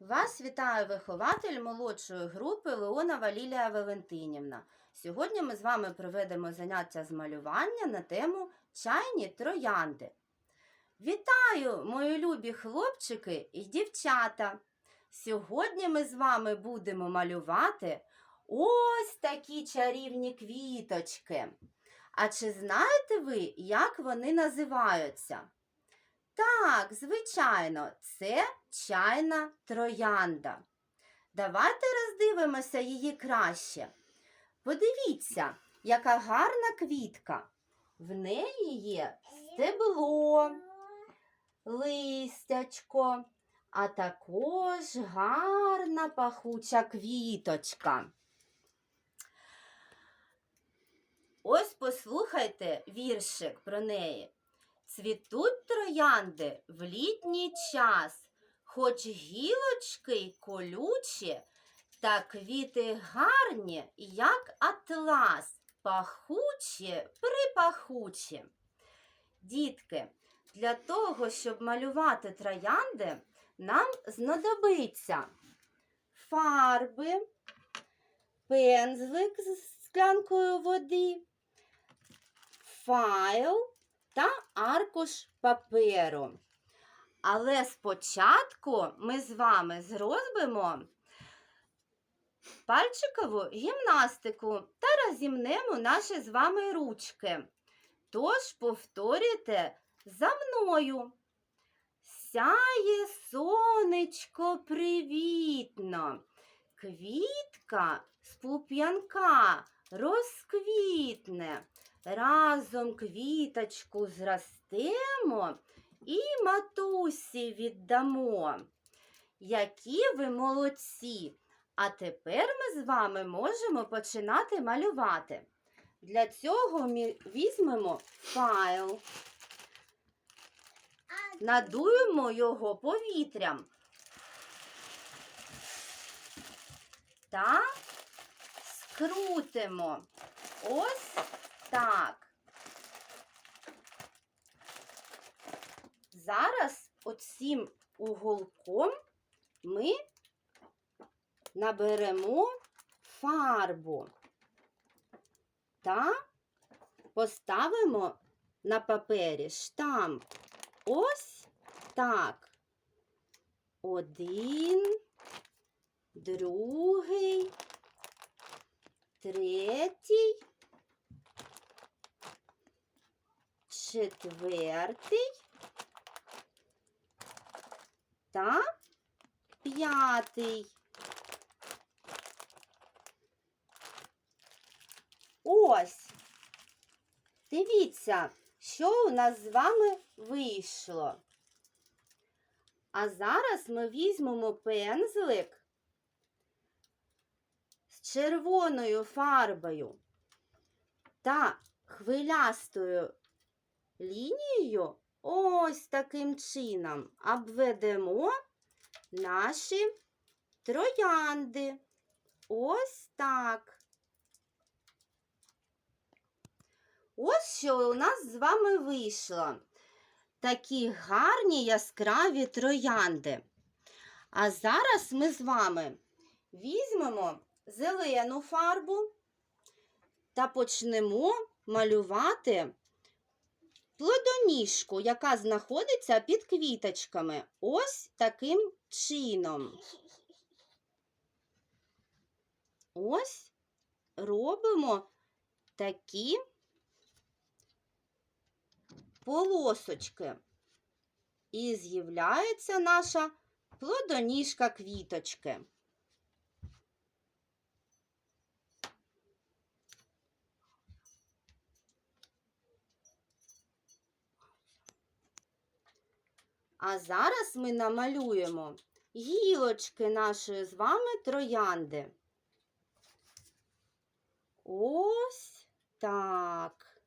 Вас вітає вихователь молодшої групи Леонова Лілія Валентинівна. Сьогодні ми з вами проведемо заняття з малювання на тему чайні троянди. Вітаю, мої любі хлопчики і дівчата! Сьогодні ми з вами будемо малювати ось такі чарівні квіточки. А чи знаєте ви, як вони називаються? Так, звичайно, це чайна троянда. Давайте роздивимося її краще. Подивіться, яка гарна квітка. В неї є стебло, листячко, а також гарна пахуча квіточка. Ось послухайте віршик про неї. Цвітуть троянди в літній час, хоч гілочки й колючі, та квіти гарні, як атлас, пахучі, припахучі. Дітки, для того, щоб малювати троянди, нам знадобиться фарби, пензлик з склянкою води, файл та аркуш паперу. Але спочатку ми з вами зробимо пальчикову гімнастику та розімнемо наші з вами ручки. Тож повторюйте за мною. Сяє сонечко привітно, квітка з пуп'янка розквітне. Разом квіточку зростемо і матусі віддамо. Які ви молодці! А тепер ми з вами можемо починати малювати. Для цього ми візьмемо файл, надуємо його повітрям та скрутимо. Ось так. Зараз оцим уголком ми наберемо фарбу та поставимо на папері штамп. Ось так. Один, другий, третій. Четвертий та п'ятий. Ось. Дивіться, що у нас з вами вийшло. А зараз ми візьмемо пензлик з червоною фарбою та хвилястою лінією ось таким чином обведемо наші троянди. Ось так. Ось що у нас з вами вийшло. Такі гарні яскраві троянди. А зараз ми з вами візьмемо зелену фарбу та почнемо малювати плодоніжку, яка знаходиться під квіточками. Ось таким чином. Ось робимо такі полосочки. І з'являється наша плодоніжка квіточки. А зараз ми намалюємо гілочки нашої з вами троянди. Ось так.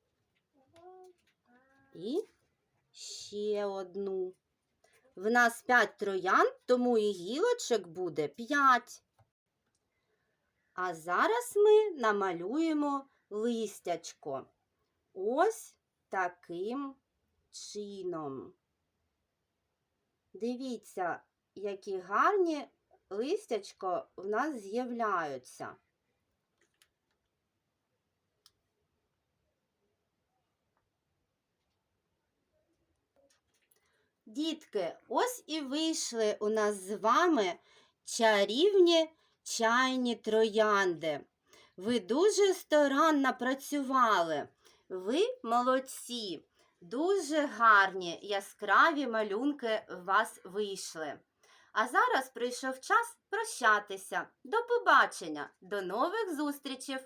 І ще одну. В нас 5 троянд, тому і гілочок буде 5. А зараз ми намалюємо листячко. Ось таким чином. Дивіться, які гарні листячко в нас з'являються. Дітки, ось і вийшли у нас з вами чарівні чайні троянди. Ви дуже старанно працювали. Ви молодці. Дуже гарні яскраві малюнки у вас вийшли. А зараз прийшов час прощатися. До побачення, до нових зустрічей!